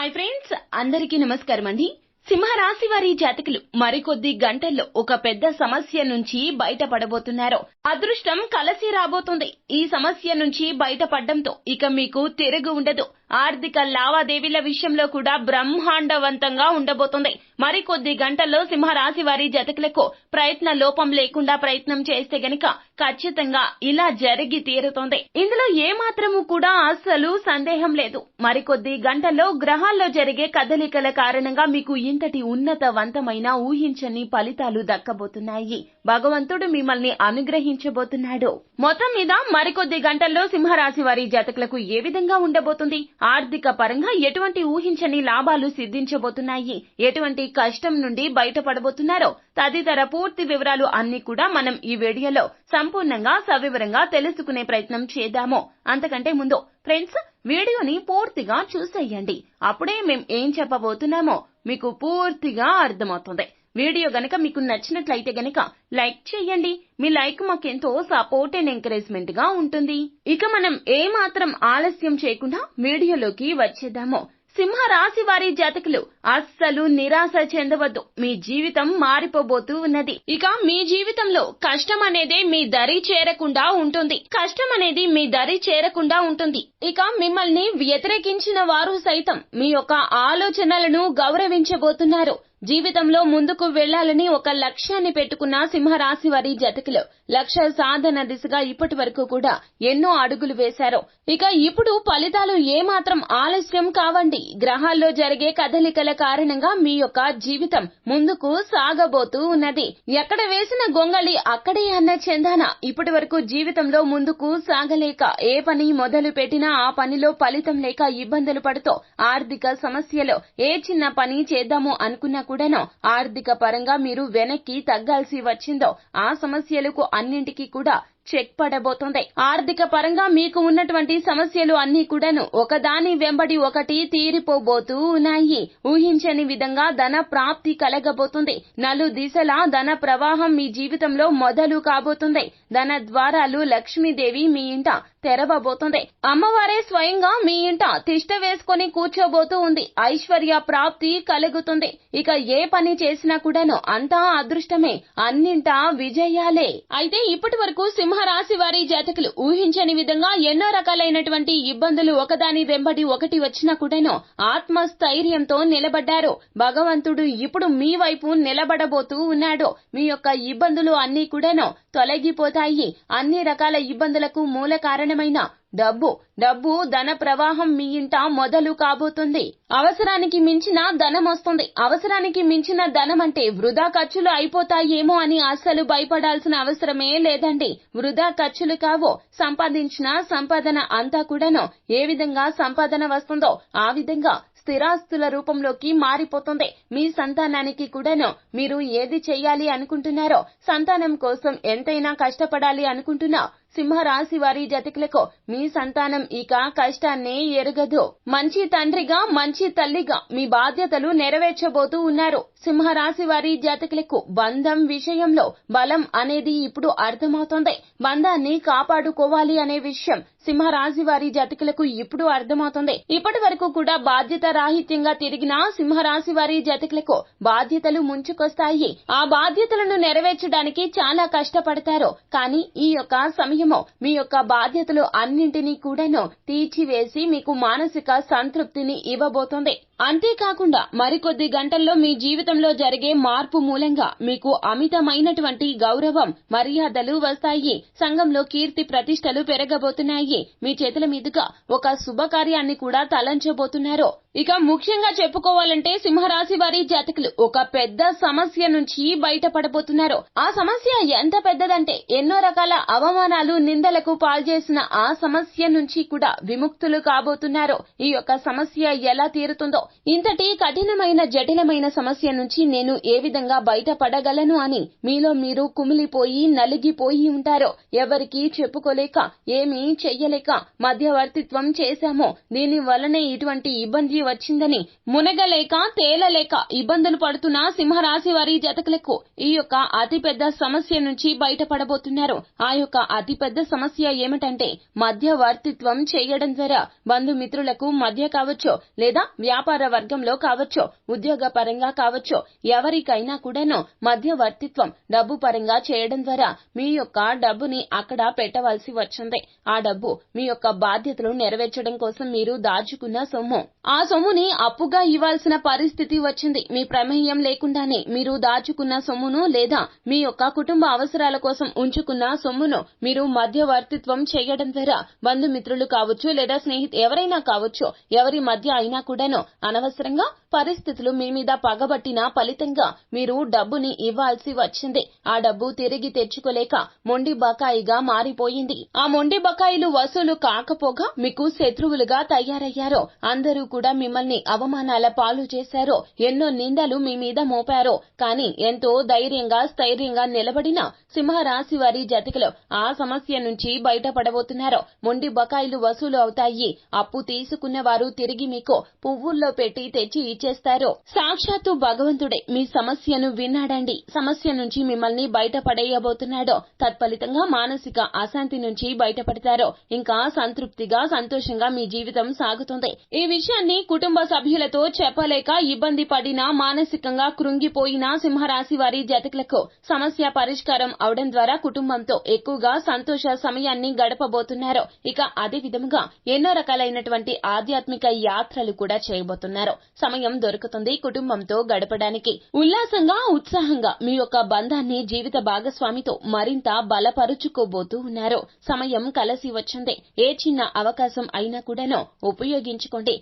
Hi friends అందరికీ నమస్కారం అండి. సింహరాశి వారి జాతకులు మరికొద్ది గంటల్లో ఒక పెద్ద సమస్య నుంచి బయటపడబోతున్నారు. అదృష్టం కలసి రాబోతుంది. ఈ సమస్య నుంచి బయటపడడంతో ఇక మీకు తిరుగు ఉండదు. ఆర్థిక లావాదేవీల విషయంలో కూడా బ్రహ్మాండవంతంగా ఉండబోతుంది. మరికొద్ది గంటల్లో సింహరాశి వారి జతకులకు ప్రయత్న లోపం లేకుండా ప్రయత్నం చేస్తే గనక ఖచ్చితంగా ఇలా జరిగి తీరుతోంది. ఇందులో ఏమాత్రము కూడా అస్సలు సందేహం లేదు. మరికొద్ది గంటల్లో గ్రహాల్లో జరిగే కదలికల కారణంగా మీకు ఇంతటి ఉన్నతవంతమైన ఊహించని ఫలితాలు దక్కబోతున్నాయి. భగవంతుడు మిమ్మల్ని అనుగ్రహించబోతున్నాడు. మొత్తం మీద మరికొద్ది గంటల్లో సింహరాశి వారి జాతకులకు ఏ విధంగా ఉండబోతుంది? ఆర్థిక పరంగా ఎటువంటి ఊహించని లాభాలు సిద్ధించబోతున్నాయి? ఎటువంటి కష్టం నుండి బయటపడబోతున్నారో? తదితర పూర్తి వివరాలు అన్ని కూడా మనం ఈ వీడియోలో సంపూర్ణంగా సవివరంగా తెలుసుకునే ప్రయత్నం చేద్దాము. అంతకంటే ముందు ఫ్రెండ్స్ వీడియోని పూర్తిగా చూసేయండి. అప్పుడే మేం ఏం చెప్పబోతున్నామో మీకు పూర్తిగా అర్థమవుతుంది. వీడియో గనక మీకు నచ్చినట్లయితే గనక లైక్ చేయండి. మీ లైక్ మాకెంతో సపోర్ట్ అండ్ ఎంకరేజ్మెంట్గా ఉంటుంది. ఇక మనం ఏ మాత్రం ఆలస్యం చేయకుండా వీడియోలోకి వచ్చేద్దాము. సింహ రాశి వారి జాతకులు అస్సలు నిరాశ చెందవద్దు. మీ జీవితం మారిపోబోతూ ఉన్నది. ఇక మీ జీవితంలో కష్టం అనేది మీ దరి చేరకుండా ఉంటుంది. కష్టం అనేది మీ దరి చేరకుండా ఉంటుంది. ఇక మిమ్మల్ని వ్యతిరేకించిన వారు సైతం మీ యొక్క ఆలోచనలను గౌరవించబోతున్నారు. జీవితంలో ముందుకు వెళ్ళాలని ఒక లక్ష్యాన్ని పెట్టుకున్న సింహరాశి వారి జతకిలో లక్ష్య సాధన దిశగా ఇప్పటి వరకు కూడా ఎన్నో అడుగులు వేశారు. ఇక ఇప్పుడు ఫలితాలు ఏమాత్రం ఆలస్యం కావండి. గ్రహాల్లో జరిగే కదలికల కారణంగా మీ యొక్క జీవితం ముందుకు సాగబోతూ ఉన్నది. ఎక్కడ వేసిన గొంగళి అక్కడే అన్న చందాన ఇప్పటి వరకు జీవితంలో ముందుకు సాగలేక ఏ పని మొదలు పెట్టినా ఆ పనిలో ఫలితం లేక ఇబ్బందులు పడుతూ ఆర్థిక సమస్యలో ఏ చిన్న పని చేద్దాము అనుకున్నా కూడాను ఆర్థిక పరంగా మీరు వెనక్కి తగ్గాల్సి వచ్చిందో ఆ సమస్యలకు అన్నింటికీ కూడా చెక్ పడబోతోంది. ఆర్థిక పరంగా మీకు ఉన్నటువంటి సమస్యలు అన్ని కూడాను ఒకదాని వెంబడి ఒకటి తీరిపోబోతూ ఉన్నాయి. ఊహించని విధంగా ధన ప్రాప్తి కలగబోతుంది. నలు దిశల ధన ప్రవాహం మీ జీవితంలో మొదలు కాబోతుంది. ధన ద్వారాలు లక్ష్మీదేవి మీ ఇంట తెరవబోతుంది. అమ్మవారే స్వయంగా మీ ఇంట తిష్ట వేసుకొని కూర్చోబోతూ ఉంది. ఐశ్వర్య ప్రాప్తి కలుగుతుంది. ఇక ఏ పని చేసినా కూడాను అంతా అదృష్టమే. అన్నింటా విజయాలే. అయితే ఇప్పటి వరకు సింహరాశి వారి జాతకులు ఊహించని విధంగా ఎన్నో రకాలైనటువంటి ఇబ్బందులు ఒకదాని వెంబడి ఒకటి వచ్చినా కూడాను ఆత్మస్థైర్యంతో నిలబడ్డారు. భగవంతుడు ఇప్పుడు మీ వైపు నిలబడబోతూ ఉన్నాడు. మీ యొక్క ఇబ్బందులు అన్ని కూడాను తొలగిపోతాయి. అన్ని రకాల ఇబ్బందులకు మూల కారణం కారణమైన డబ్బు. డబ్బు ధన ప్రవాహం మీ ఇంట మొదలు కాబోతుంది. అవసరానికి మించిన ధనం వస్తుంది. అవసరానికి మించిన ధనం అంటే వృధా ఖర్చులు అయిపోతాయేమో అని అస్సలు భయపడాల్సిన అవసరమే లేదండి. వృధా ఖర్చులు కావో సంపాదించిన సంపాదన అంతా కూడాను ఏ విధంగా సంపాదన వస్తుందో ఆ విధంగా స్థిరాస్తుల రూపంలోకి మారిపోతుంది. మీ సంతానానికి కూడాను మీరు ఏది చేయాలి అనుకుంటున్నారో సంతానం కోసం ఎంతైనా కష్టపడాలి అనుకుంటున్నా సింహరాశి వారి జతకులకు మీ సంతానం ఇక కష్టాన్నే ఎరగదు. మంచి తండ్రిగా మంచి తల్లిగా మీ బాధ్యతలు నెరవేర్చబోతూ ఉన్నారు. సింహరాశి వారి జాతకులకు బంధం విషయంలో బలం అనేది ఇప్పుడు అర్థమవుతోంది. బంధాన్ని కాపాడుకోవాలి అనే విషయం సింహరాశి వారి జాతకులకు ఇప్పుడు అర్థమవుతుంది. ఇప్పటి వరకు కూడా బాధ్యత రాహిత్యంగా తిరిగిన సింహరాశి వారి జతకులకు బాధ్యతలు ముంచుకొస్తాయి. ఆ బాధ్యతలను నెరవేర్చడానికి చాలా కష్టపడతారు. కానీ ఈ యొక్క సమయము. మీ యొక్క బాధ్యతలు అన్నింటినీ కూడాను తీర్చివేసి మీకు మానసిక సంతృప్తిని ఇవ్వబోతోంది. అంతేకాకుండా మరికొద్ది గంటల్లో మీ జీవితంలో జరిగే మార్పు మూలంగా మీకు అమితమైనటువంటి గౌరవం మర్యాదలు వస్తాయి. సంఘంలో కీర్తి ప్రతిష్టలు పెరగబోతున్నాయి. మీ చేతుల మీదుగా ఒక శుభకార్యాన్ని కూడా తలంచబోతున్నారు. ఇక ముఖ్యంగా చెప్పుకోవాలంటే సింహరాశి వారి జాతకులు ఒక పెద్ద సమస్య నుంచి బయటపడబోతున్నారు. ఆ సమస్య ఎంత పెద్దదంటే ఎన్నో రకాల అవమానాలు నిందలకు పాల్చేసిన ఆ సమస్య నుంచి కూడా విముక్తులు కాబోతున్నారు. ఈ యొక్క సమస్య ఎలా తీరుతుందో ఇంతటి కఠినమైన జటిలమైన సమస్య నుంచి నేను ఏ విధంగా బయటపడగలను అని మీలో మీరు కుమిలిపోయి నలిగిపోయి ఉంటారో ఎవరికి చెప్పుకోలేక ఏమీ చెయ్యలేక మధ్యవర్తిత్వం చేశామో దీని వలనే ఇటువంటి ఇబ్బంది వ్యాధి వచ్చిందని మునగలేక తేలలేక ఇబ్బందులు పడుతున్న సింహరాశి వారి జతకులకు ఈ యొక్క అతిపెద్ద సమస్య నుంచి బయటపడబోతున్నారు. ఆ యొక్క అతిపెద్ద సమస్య ఏమిటంటే మధ్యవర్తిత్వం చేయడం ద్వారా బంధుమిత్రులకు మధ్య కావచ్చు లేదా వ్యాపార వర్గంలో కావచ్చు ఉద్యోగ పరంగా కావచ్చు ఎవరికైనా కూడాను మధ్యవర్తిత్వం డబ్బు పరంగా చేయడం ద్వారా మీ యొక్క డబ్బుని అక్కడ పెట్టవలసి వచ్చింది. ఆ డబ్బు మీ యొక్క బాధ్యతలు నెరవేర్చడం కోసం మీరు దాచుకున్న సొమ్ము. ఆ సొమ్ముని అప్పుగా ఇవ్వాల్సిన పరిస్థితి వచ్చింది. మీ ప్రమేయం లేకుండానే మీరు దాచుకున్న సొమ్మును లేదా మీ యొక్క కుటుంబ అవసరాల కోసం ఉంచుకున్న సొమ్మును మీరు మధ్యవర్తిత్వం చేయడం ద్వారా బంధుమిత్రులు కావచ్చు లేదా స్నేహితు ఎవరైనా కావచ్చు ఎవరి మధ్య అయినా కూడాను అనవసరంగా పరిస్థితులు మీ మీద పగబట్టిన ఫలితంగా మీరు డబ్బుని ఇవ్వాల్సి వచ్చింది. ఆ డబ్బు తిరిగి తెచ్చుకోలేక మొండి బకాయిగా మారిపోయింది. ఆ మొండి బకాయిలు వసూలు కాకపోగా మీకు శత్రువులుగా తయారయ్యారు. అందరూ కూడా మిమ్మల్ని అవమానాల పాలు చేశారో ఎన్నో నిందలు మీ మీద మోపారో. కానీ ఎంతో ధైర్యంగా స్థైర్యంగా నిలబడిన సింహరాశి వారి జతకులు ఆ సమస్య నుంచి బయటపడబోతున్నారు. మొండి బకాయిలు వసూలు అవుతాయి. అప్పు తీసుకున్న వారు తిరిగి మీకు పువ్వుల్లో పెట్టి తెచ్చి ఇచ్చేస్తారు. సాక్షాత్తు భగవంతుడే మీ సమస్యను విన్నాడండి. సమస్య నుంచి మిమ్మల్ని బయటపడేయబోతున్నాడో. తత్ఫలితంగా మానసిక అశాంతి నుంచి బయటపడతారో. ఇంకా సంతృప్తిగా సంతోషంగా మీ జీవితం సాగుతుంది. ఈ విషయాన్ని కుటుంబ సభ్యులతో చెప్పలేక ఇబ్బంది పడినా మానసికంగా కృంగిపోయిన సింహరాశి వారి జాతకులకు సమస్య పరిష్కారం అవడం ద్వారా కుటుంబంతో ఎక్కువగా సంతోష సమయాన్ని గడపబోతున్నారు. ఇక అదే విధముగా ఎన్నో రకాలైనటువంటి ఆధ్యాత్మిక యాత్రలు కూడా చేయబోతున్నారు. సమయం దొరుకుతుంది కుటుంబంతో గడపడానికి. ఉల్లాసంగా ఉత్సాహంగా మీ యొక్క బంధాన్ని జీవిత భాగస్వామితో మరింత బలపరుచుకోబోతూ ఉన్నారు. సమయం కలిసి వచ్చింది. ఏ చిన్న అవకాశం అయినా కూడాను ఉపయోగించుకోండి.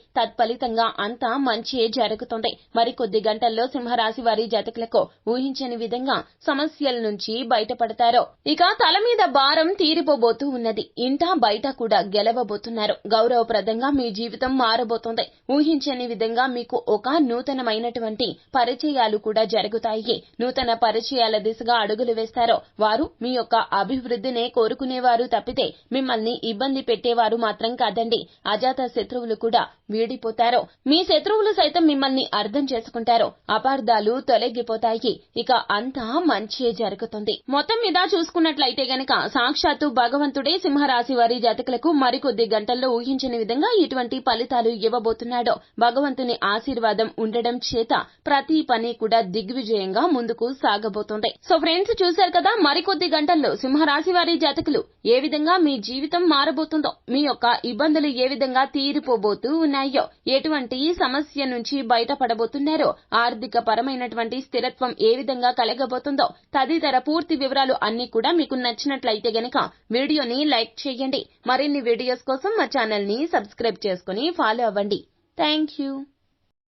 ఫలితంగా అంతా మంచి జరుగుతుంది. మరికొద్ది గంటల్లో సింహరాశి వారి జాతకులకు ఊహించని విధంగా సమస్యల నుంచి బయటపడతారు. ఇక తల మీద భారం తీరిపోబోతూ ఉన్నది. ఇంట బయట కూడా గెలవబోతున్నారు. గౌరవప్రదంగా మీ జీవితం మారబోతుంది. ఊహించని విధంగా మీకు ఒక నూతనమైనటువంటి పరిచయాలు కూడా జరుగుతాయి. నూతన పరిచయాల దిశగా అడుగులు వేస్తారో. వారు మీ యొక్క అభివృద్ధినే కోరుకునేవారు తప్పితే మిమ్మల్ని ఇబ్బంది పెట్టేవారు మాత్రం కాదండి. అజాత శత్రువులు కూడా వీడిపోతారు. మీ శత్రువులు సైతం మిమ్మల్ని అర్థం చేసుకుంటారో? అపార్థాలు తొలగిపోతాయి. ఇక అంతా మంచి జరుగుతుంది. మొత్తం మీద చూసుకున్నట్లయితే గనక సాక్షాత్తు భగవంతుడే సింహరాశి వారి జాతకులకు మరికొద్ది గంటల్లో ఊహించిన విధంగా ఇటువంటి ఫలితాలు ఇవ్వబోతున్నాడో. భగవంతుని ఆశీర్వాదం ఉండడం చేత ప్రతి పని కూడా దిగ్విజయంగా ముందుకు సాగబోతోంది. సో ఫ్రెండ్స్ చూశారు కదా? మరికొద్ది గంటల్లో సింహరాశి వారి జాతకులు ఏ విధంగా మీ జీవితం మారబోతుందో మీ యొక్క ఇబ్బందులు ఏ విధంగా తీరిపోబోతూ ఉన్నాయో ఎటువంటి సమస్య నుంచి బయటపడబోతున్నారో ఆర్థిక పరమైనటువంటి స్థిరత్వం ఏ విధంగా కలగబోతుందో తదితర పూర్తి వివరాలు అన్ని కూడా మీకు నచ్చినట్లయితే గనక వీడియోని లైక్ చేయండి. మరిన్ని వీడియోస్ కోసం మా ఛానల్ని సబ్స్క్రైబ్ చేసుకుని ఫాలో అవ్వండి. Thank you